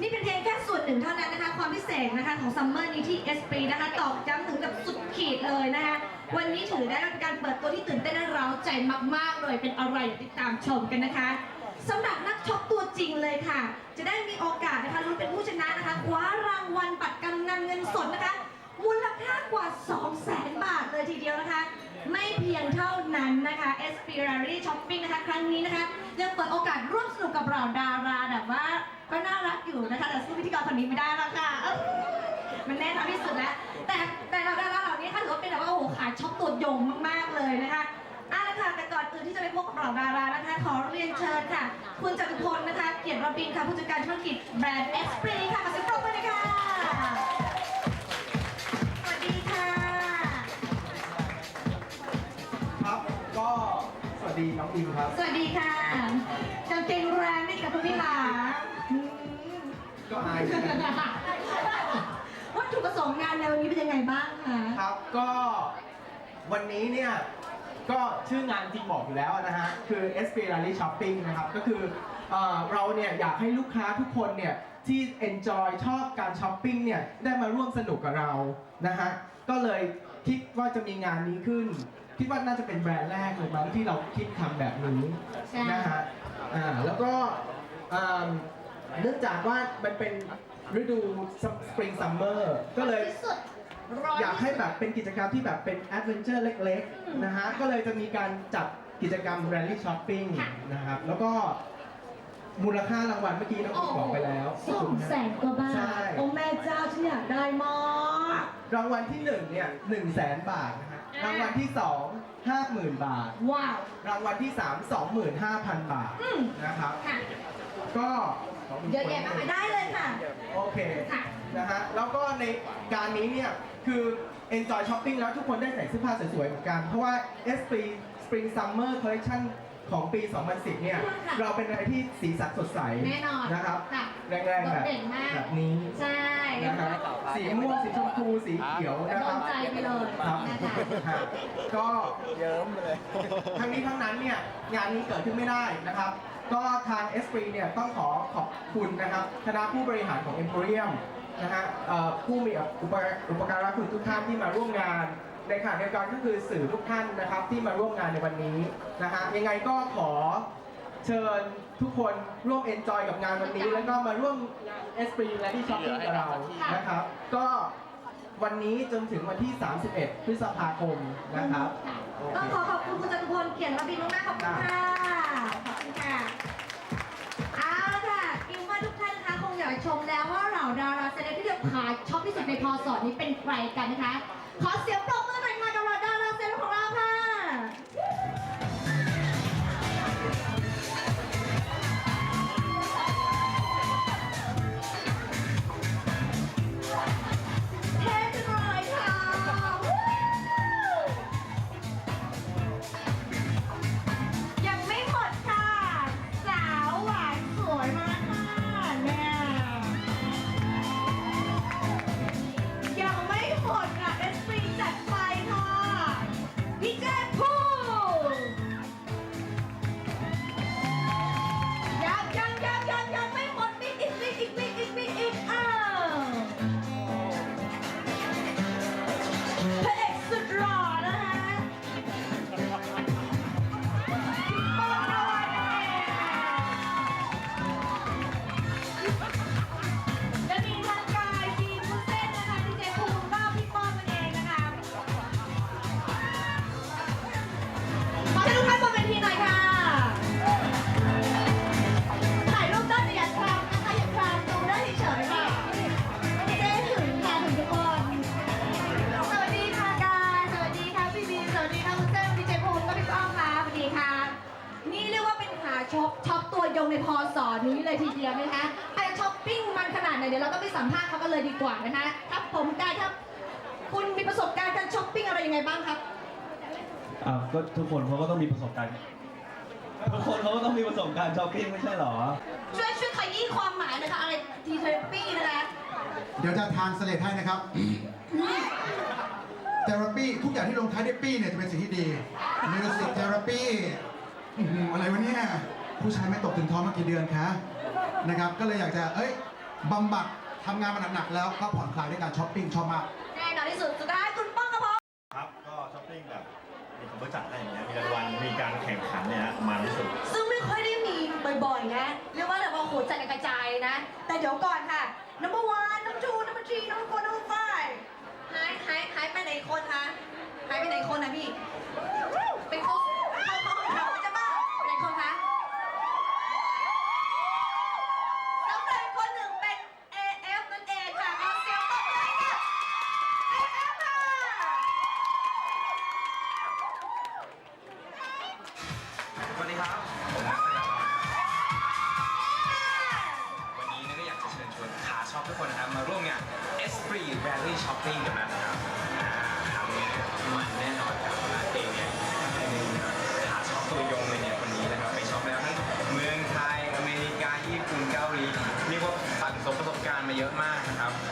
นี่เป็นเพียงแค่ส่วนหนึ่งเท่านั้นนะคะ ความพิเศษนะคะของซัมเมอร์นี้ที่เอสปีนะคะตอกย้ำถึงกับสุดขีดเลยนะคะวันนี้ถือได้เป็นการเปิดตัวที่ตื่นเต้นและเร้าใจมากๆเลยเป็นอะไรติดตามชมกันนะคะสำหรับนักช็อปตัวจริงเลยค่ะ จะได้มีโอกาสนะคะลุ้นเป็นผู้ชนะนะคะคว้ารางวัลบัตรกำนันเงินสดนะคะ มูลค่ากว่า 2 0 0 0 0 0 บาทเลยทีเดียวนะคะ ไม่เพียงเท่านั้นนะคะ s p i r a r y Shopping นะคะ ครั้งนี้นะคะยังเปิดโอกาส เราดาราแบบว่าก็น่ารักอยู่นะคะแต่สู้พิธีกรคนนี้ไม่ได้แล้วค่ะเอ้ยมันแน่นอนที่สุดแล้ว แต่แต่เราดาราเหล่านี้ค่ะถือว่าเป็นแบบว่าโอ้โหขายช็อปตัวยงมาก ๆ เลยนะคะเอาละค่ะแต่ก่อนอื่นที่จะไปพบกับเราดารานะคะ ขอเรียนเชิญค่ะ คุณจตุพลนะคะ เกียรติระบินค่ะผู้จัดการธุรกิจแบรนด์ e s p r i ค่ะขอเสียงปรบมือหน่อยค่ะสวัสดีค่ะ ครับ ก็สวัสดีน้องอิมครับ สวัสดีค่ะกางเกงแรงนี่กับคุณพี่หลาอืมก็อายเหมือนกันวัตถุประสงค์งานในวันนี้เป็นยังไงบ้างคะ ครับก็วันนี้เนี่ย ก็ชื่องานจริงบอกอยู่แล้วนะฮะ คือ s p r a l y Shopping นะครับ ก็คือเอ่อเราเนี่ย อยากให้ลูกค้าทุกคนเนี่ย ที่ enjoy ชอบการช้อปปิ้งเนี่ย ได้มาร่วมสนุกกับเรานะฮะ ก็เลยคิดว่าจะมีงานนี้ขึ้น คิดว่าน่าจะเป็นแบรนด์แรกเลยมั้งที่เราคิดทำแบบนี้ใช่ นะฮะ อ่าแล้วก็อ่าเนื่องจากว่ามันเป็นฤดูสปริงซัมเมอร์ก็เลย ที่สุดร้นอยากให้แบบเป็นกิจกรรมที่แบบเป็นแอดเวนเจอร์เล็กอืมๆนะฮะ ก็เลยจะมีการจัดกิจกรรม Rally Shopping ค่ะนะครับ แล้วก็มูลค่ารางวัลเมื่อกี้น้องโอ้อิมบอกไปแล้ว สองแสนกว่าบาใช่ ท โอ้แม่เจ้าฉันอยากได้มาก รางวัลที่หนึ่งเนี่ยหนึ่งแสนบาทนะฮะอ่า รางวัลที่สองห้าหมื่นบาท ว้าว รางวัลที่สามสองหมื่นห้าพันบาทอืม นะครับ ค่ะ ก็เยอะแยะมากมายได้เลยค่ะ โอเคค่ะนะฮะแล้วก็ในการนี้เนี่ย คือ enjoy shopping แล้วทุกคนได้ใส่เสื้อผ้าสวยๆเหมือนกัน เพราะว่า s p r i n g Spring Summer Collection ของปี 2010 เนี่ยค่ะเราเป็นอะไรที่สีสันสดใสแน่นอนนะครับค่ะแรงๆแบบโดดเด่นมากแบบนี้ใช่นะครับสีม่วงสีชมพูสีเขียวนะโดครันบใจไปเลยครับนะคะฮะก็เยิ้มเลยทั้งนี้ทั้งนั้นเนี่ยงานนี้เกิดขึ้นไม่ได้นะครับ ก็ทาง s อ r เนี่ยต้องขอขอบคุณนะครับคณะผู้บริหารของ Emporium นะฮะเอ่อผู้มีอุปการอุปการะคุณทุกท่านที่มาร่วมงานในขณะเดียวกันก็คือสื่อทุกท่านนะครับที่มาร่วมงานในวันนี้นะฮะยังไงก็ขอเชิญทุกคนร่วมเอนจอยกับงานวันนี้ แล้วก็มาร่วมงาน s อ r และที่ช้อปปิ้งกับเรานะครับ ก็วันนี้จนถึงวันที่ 31 พฤษภาคมนะครับโอต้องเคขอขอบคุณคุณจตุพลเขียนระบินมากๆขอบคุณค่ะขอบคุณค่ะ ชมแล้วว่าเหล่าดาราเซเลบที่เดือดขายช็อปที่สุดในพอสอนี้เป็นใครกันนะคะ ขอเสียงปรบมือหน่อยค่ะกับเหล่าดาราเซเลบของเราค่ะ ช็อปช็อปตัวยงในพอสอนี้เลยทีเดียวนะคะไอช้อปปิ้งมันขนาดไหนเดี๋ยวเราต้องไปสัมภาษณ์เขากันเลยดีกว่านะคะครับผมกายครับ คุณมีประสบการณ์การช้อปปิ้งอะไรยังไงบ้างครับอ่าก็ทุกคนเขาก็ต้องมีประสบการณ์ทุกคนเขาก็ต้องมีประสบการณ์ช้อปปิ้งไม่ใช่เหรอ ช่วยช่วยขยี้ความหมายหนะคะอะไรทีเทอราปีนะคะเดี๋ยวจะทานสเลดให้นะครับเทอราปีทุกอย่างที่ลงท้ายด้วยปี้เนี่ยจะเป็นสิ่งที่ดีมิวสิกเทอราปีอะไรวะเนี่ย ผู้ชายไม่ตกถึงท้องมากี่เดือนคะนะครับ ก็เลยอยากจะเอ้ยบำบัดทำงานมาหนักๆแล้วก็ผ่อนคลายด้วยการช้อปปิ้งชอบมากแน่นอนที่สุด สุดท้ายคุณป้องกระพงครับก็ช้อปปิ้งแบบมีคนรู้จักให้อย่างเงี้ยมีรางวัลมีการแข่งขันเนี่ยฮะมันที่สุด ซึ่งไม่ค่อยได้มีบ่อยๆนะ เรียกว่าแบบว่าโหจัดกระจายนะ แต่เดี๋ยวก่อนค่ะ number one number two number three number four number five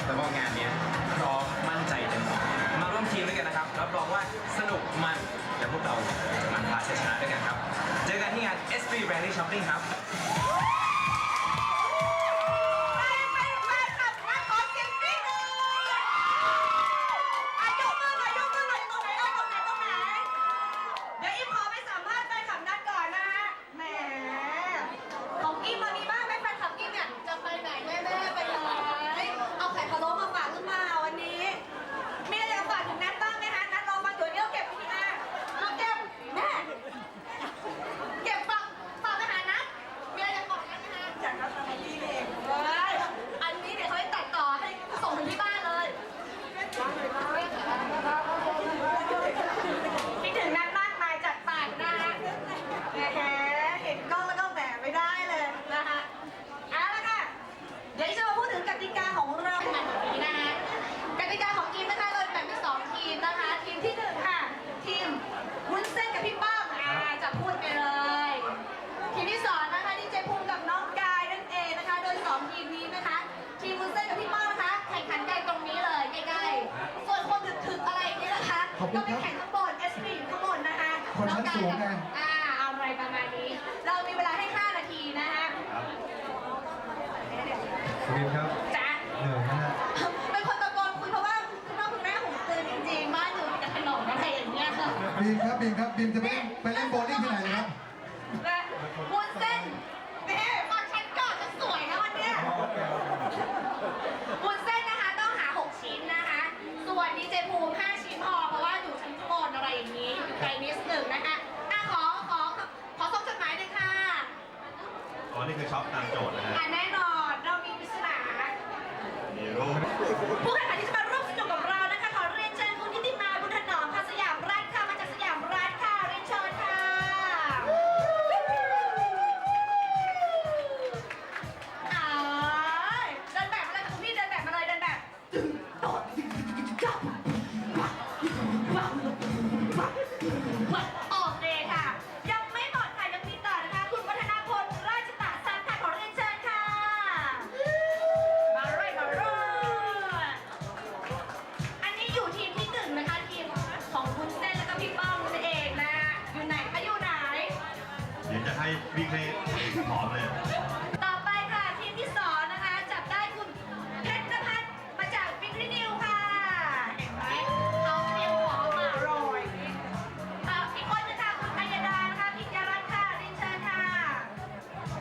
แล้วก็งานเนี้ยพร้อมมั่นใจเต็มที่มาร่วมทีมด้วยกันนะครับรับรองว่าสนุกมันและพวกเราจะมาคว้าชัยชนะด้วยกันครับ เจอกันที่งาน SP Rally Shopping ครับ ไปไปไปขับมาขอเสียงกรี๊ดหน่อยอะยกมือหน่อยยกมือหน่อยตรงไหนเอ่ยตรงไหนตรงไหน เดี๋ยวอิมขอไปสัมภาษณ์แฟนคลับนัดก่อนนะฮะ แหม ของอิมมามีบ้างไหมแฟนคลับอิมเนี่ย จะไปไหนแม่แม่ไปไหนเอาไข่พะโล้มาฝากหรือเปล่าวันนี้ มีอะไรจะฝากถึงนัดบ้างไหมฮะ นัดลองมาตัวนี้เราเก็บไว้ที่หน้าเราเก็บแม่ เก็บฝากฝากไปหานัดมีอะไรจะบอกนัดไหมฮะอยากนัดอะไรที่เองเฮ้ยอันนี้เดี๋ยวเขาให้ตัดต่อให้ส่งถึงที่บ้านเลยคิดถึงนัดมากมายจัดปากนะฮะแหมเห็นกล้องแล้วก็แหมไม่ได้เลยนะคะเอาละค่ะ เดี๋ยวจะมาพูดถึงกติกาของเราในวันนี้นะฮะกติกาของทีมนะคะเราแบ่งเป็นสองทีมนะคะ ทีมที่หนึ่งค่ะ ทีมวุ้นเส้นกับ พี่ป้อมอ่าจะพูดไปเลยทีมที่สองนะคะดีเจภูมิกับน้องกายนั่นเองนะคะ โดยสองทีมนี้นะคะ ทีมวุ้นเส้นกับพี่ป้อมนะคะ แข่งขันกันตรงนี้เลยใกล้ๆส่วนคนถึกๆอะไรนี่นะคะ ขอบคุก็ณไปครับแข่งข้างบน SP อยู่ข้างบนนะคะคนชั้นสูงไงอ่าอะไรประมาณนี้ เรามีเวลาให้ 5 นาทีนะคะคุณครับจ้ะเห ครั จะให้วิ่งให้หอมเลย